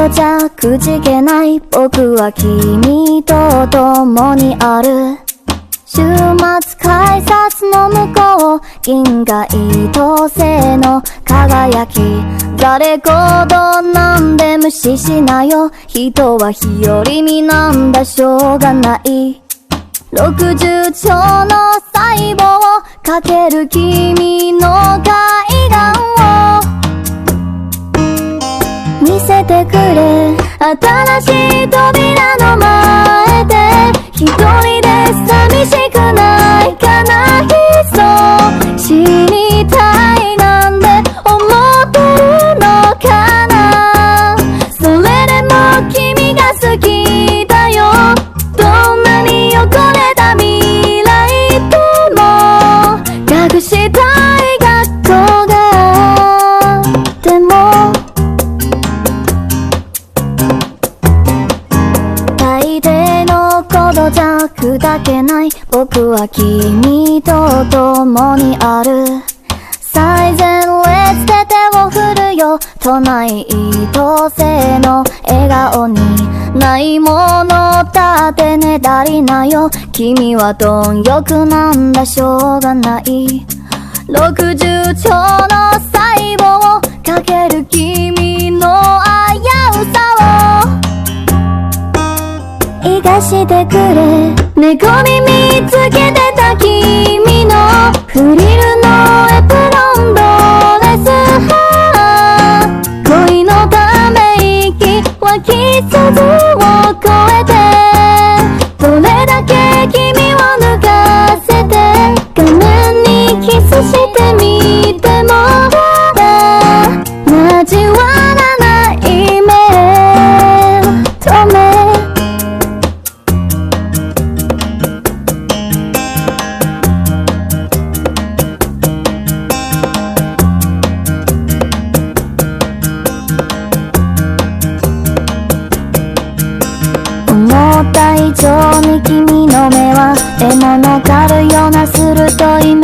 どじゃくじけない僕は君と共にある週末改札の向こう。銀河一等星の輝き誰ほどなんで無視しなよ。人は日和見なんだ。しょうがない。60兆の細胞かける君の海見せてくれ。新しい扉の前で一人で寂しくないかなそう。死にたい。大抵のことじゃ砕けない僕は君と共にある。最前列で手を振るよ。都内一等星の笑顔にないものだってねだりなよ。君は貪欲なんだ。しょうがない。60兆の細胞てくれ。猫耳つけてた君の振り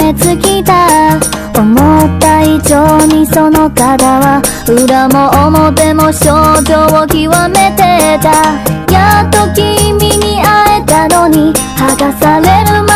鋭い目つきた。思った以上にその方は裏も表も症状を極めてた。やっと君に会えたのに剥がされるま